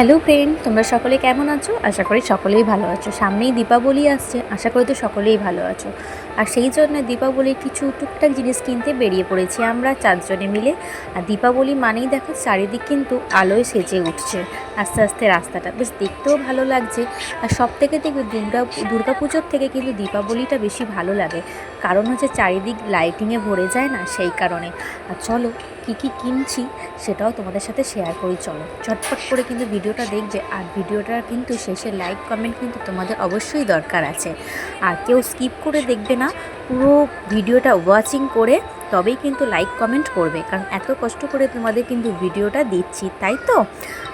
Hello friend, তোমরা সকলে কেমন আছো? আশা করি সকলেই ভালো আছো। সামনেই দীপাবলি আসছে, আশা করি তো সকলেই ভালো আছো। আর সেই জন্য দীপাবলির কিছু টুকটাক জিনিস কিনতে বেরিয়ে পড়েছি আমরা চারজনে মিলে। আর দীপাবলি মানেই দেখো চারিদিক কিন্তু আলোয় সেজে উঠছে। আস্তে আস্তে রাস্তাটা বেশ দেখতেও ভালো লাগছে। আর সব থেকে দেখবে দুর্গা দুর্গা পুজোর থেকে কিন্তু দীপাবলিটা বেশি ভালো লাগে। কারণ হচ্ছে চারিদিক লাইটিংয়ে ভরে যায় না সেই কারণে। আর চলো কী কী কিনছি সেটাও তোমাদের সাথে শেয়ার করি, চলো। চটপট করে কিন্তু ভিডিওটা দেখবে। আর ভিডিওটা কিন্তু শেষে লাইক কমেন্ট কিন্তু তোমাদের অবশ্যই দরকার আছে। আর কেউ স্কিপ করে দেখবে না। পুরো ভিডিওটা ওয়াচিং করে তবেই কিন্তু লাইক কমেন্ট করবে। কারণ এত কষ্ট করে তোমাদের কিন্তু ভিডিওটা দিচ্ছি, তাই তো?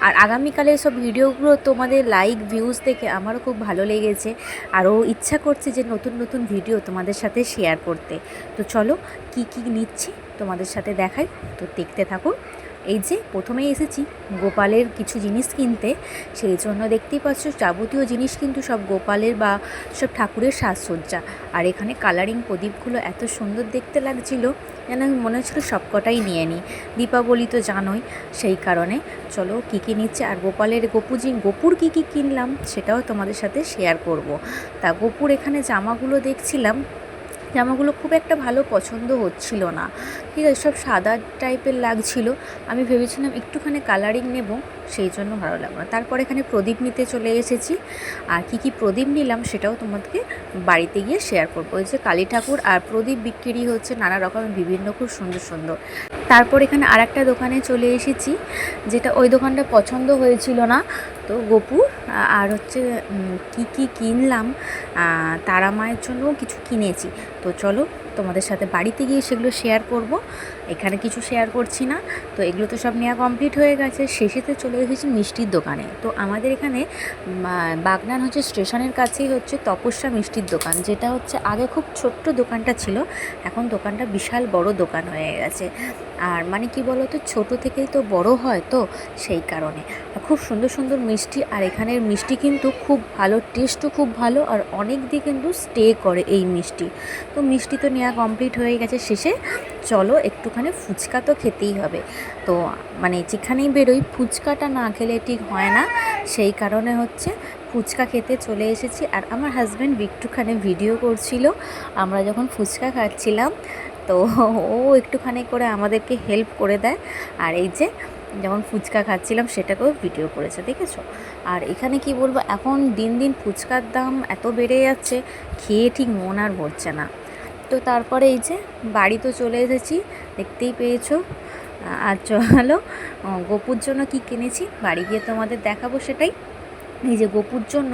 আর আগামীকালের সব ভিডিওগুলো তোমাদের লাইক ভিউজ দেখে আমারও খুব ভালো লেগেছে। আরও ইচ্ছা করছে যে নতুন নতুন ভিডিও তোমাদের সাথে শেয়ার করতে। তো চলো, কি কি নিচ্ছি তোমাদের সাথে দেখাই। তো দেখতে থাকো এই যে প্রথমেই এসেছি, গোপালের কিছু জিনিস কিনতে, সেই জন্য দেখতেই পাচ্ছ যাবতীয় জিনিস কিন্তু সব গোপালের বা সব ঠাকুরের সাজসজ্জা। আর এখানে কালারিং প্রদীপগুলো এত সুন্দর দেখতে লাগছিল, যেন আমি মনে হচ্ছিল সবকটাই নিয়ে নিই। দীপাবলি তো জানোই, সেই কারণে। চলো কী কী নিচ্ছে, আর গোপালের গোপুজি, গোপুর কী কী কিনলাম, সেটাও তোমাদের সাথে শেয়ার করব। তা গোপুর এখানে জামাগুলো দেখছিলাম জামাগুলো খুব একটা ভালো পছন্দ হচ্ছিল না। ঠিক আছে, সব সাদা টাইপের লাগছিল। আমি ভেবেছিলাম একটুখানি কালারিং নেব, সেই জন্য ভালো লাগল না। তারপর এখানে প্রদীপ নিতে চলে এসেছি। আর কি কি প্রদীপ নিলাম সেটাও তোমাদেরকে বাড়িতে গিয়ে শেয়ার করব। ওই যে কালী ঠাকুর আর প্রদীপ বিক্রি হচ্ছে নানা রকমের বিভিন্ন খুব সুন্দর সুন্দর। তারপর এখানে আর একটা দোকানে চলে এসেছি, যেটা ওই দোকানটা পছন্দ হয়েছিল না। তো গোপু আর হচ্ছে কি কি কিনলাম তারা মায়ের জন্যও কিছু কিনেছি। তো চলো তোমাদের সাথে বাড়িতে গিয়ে সেগুলো শেয়ার করব। এখানে কিছু শেয়ার করছি না। তো এগুলো তো সব নেওয়া কমপ্লিট হয়ে গেছে। শেষেতে চলে এসেছি মিষ্টির দোকানে। তো আমাদের এখানে বাগনান হচ্ছে স্টেশনের কাছেই হচ্ছে তপস্যা মিষ্টির দোকান, যেটা হচ্ছে আগে খুব ছোট্ট দোকানটা ছিল। এখন দোকানটা বিশাল বড় দোকান হয়ে গেছে। আর মানে কি বলো তো ছোটো থেকেই তো বড় হয় তো সেই কারণে। খুব সুন্দর সুন্দর মিষ্টি, আর এখানের মিষ্টি কিন্তু খুব ভালো টেস্টও খুব ভালো, আর অনেক দিয়ে কিন্তু স্টে করে এই মিষ্টি। তো মিষ্টি তো নেওয়া কমপ্লিট হয়ে গেছে শেষে, চলো একটুখানি ফুচকা তো খেতেই হবে। তো মানে যেখানেই বেরোই ফুচকাটা না খেলে ঠিক হয় না, সেই কারণে হচ্ছে ফুচকা খেতে চলে এসেছি। আর আমার হাজব্যান্ড একটুখানি ভিডিও করছিল, আমরা যখন ফুচকা খাচ্ছিলাম, তো ও একটুখানি করে আমাদেরকে হেল্প করে দেয়। আর এই যে যেমন ফুচকা খাচ্ছিলাম, সেটাকেও ভিডিও করেছে, দেখেছ? আর এখানে কি বলব, এখন দিন দিন ফুচকার দাম এত বেড়ে যাচ্ছে, খেয়ে ঠিক মন আর ভরছে না। তো তারপরে এই যে বাড়ি তো চলে এসেছি, দেখতেই পেয়েছ। আর চলো গোপুর জন্য কি কিনেছি, বাড়ি গিয়ে তোমাদের দেখাবো সেটাই। এই যে গোপুর জন্য,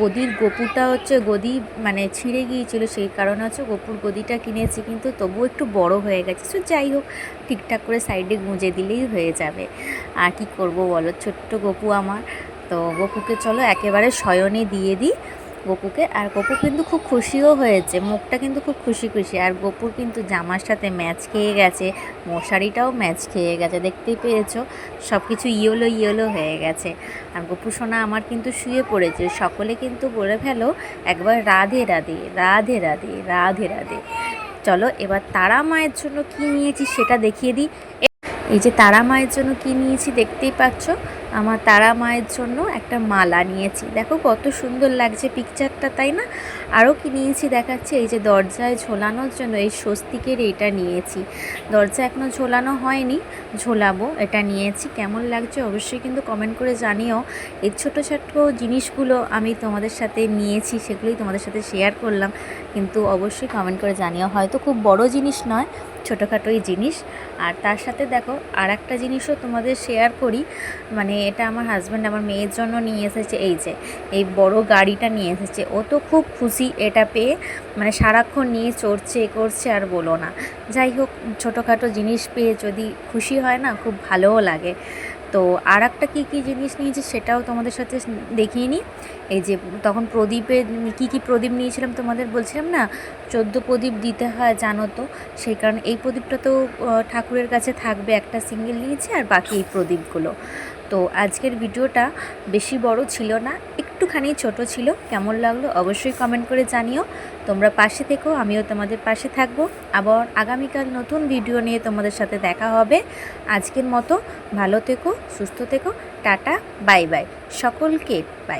গদির গোপুরটা হচ্ছে গদি মানে ছিঁড়ে গিয়েছিল, সেই কারণে হচ্ছে গোপুর গদিটা কিনেছি, কিন্তু তবুও একটু বড় হয়ে গেছে। সো যাই হোক, ঠিকঠাক করে সাইডে গুঁজে দিলেই হয়ে যাবে। আর কি করব বলো, ছোট্ট গপু আমার। তো গপুকে চলো একেবারে শয়নে দিয়ে দিই গপুকে, আর গপু কিন্তু খুব খুশিও হয়েছে। মুখটা কিন্তু খুব খুশি খুশি। আর গপুর কিন্তু জামার সাথে ম্যাচ খেয়ে গেছে। মশারিটাও ম্যাচ খেয়ে গেছে, দেখতেই পেয়েছ? সব কিছু ইয়েলো ইয়েলো হয়ে গেছে। আর গপু সোনা আমার কিন্তু শুয়ে পড়েছে। সকলে কিন্তু বলে ফেলো, একবার রাধে রাধে রাধে রাধে রাধে রাধে। চলো, এবার তারা মায়ের জন্য কি নিয়েছি সেটা দেখিয়ে দিই। এই যে তারা মায়ের জন্য কি নিয়েছি দেখতেই পাচ্ছ? আমার তারা মায়ের জন্য একটা মালা নিয়েছি। দেখো কত সুন্দর লাগছে পিকচারটা তাই না? আরও কি নিয়েছি দেখাচ্ছি? এই যে দরজায় ঝোলানোর জন্য এই স্বস্তিকের এটা নিয়েছি। দরজা এখনও ঝোলানো হয়নি, ঝোলাবো, এটা নিয়েছি। কেমন লাগছে অবশ্যই কিন্তু কমেন্ট করে জানিও। এই ছোটো ছোটো জিনিসগুলো আমি তোমাদের সাথে নিয়েছি, সেগুলোই তোমাদের সাথে শেয়ার করলাম। কিন্তু অবশ্যই কমেন্ট করে জানিও। হয়তো খুব বড় জিনিস নয়, ছোটোখাটোই জিনিস। আর তার সাথে দেখো আর একটা জিনিসও তোমাদের শেয়ার করি। মানে এটা আমার হাজব্যান্ড আমার মেয়ের জন্য নিয়ে এসেছে, এই যে, এই বড় গাড়িটা নিয়ে এসেছে। ও তো খুব খুশি এটা পেয়ে মানে সারাক্ষণ নিয়ে চড়ছে এ করছে আর বলো না। যাই হোক, ছোটোখাটো জিনিস পেয়ে যদি খুশি হয় না, খুব ভালোও লাগে। তো আর একটা কী কী জিনিস নিয়েছি সেটাও তোমাদের সাথে দেখিয়ে নিই। এই যে, তখন প্রদীপে কী কী প্রদীপ নিয়েছিলাম তোমাদের বলছিলাম না? চোদ্দ প্রদীপ দিতে হয়, জানো তো। সেই কারণে এই প্রদীপটা তো ঠাকুরের কাছে থাকবে, একটা সিঙ্গেল নিয়েছি আর বাকি এই প্রদীপগুলো। তো আজকের ভিডিওটা বেশি বড় ছিল না, একটুখানি ছোট ছিল। কেমন লাগল অবশ্যই কমেন্ট করে জানিও। তোমরা পাশে থেকো, আমিও তোমাদের পাশে থাকব। আবার আগামীকাল নতুন ভিডিও নিয়ে তোমাদের সাথে দেখা হবে। আজকের মতো ভালো থেকো, সুস্থ থেকো, টাটা, বাই বাই। সকলকে, বাই।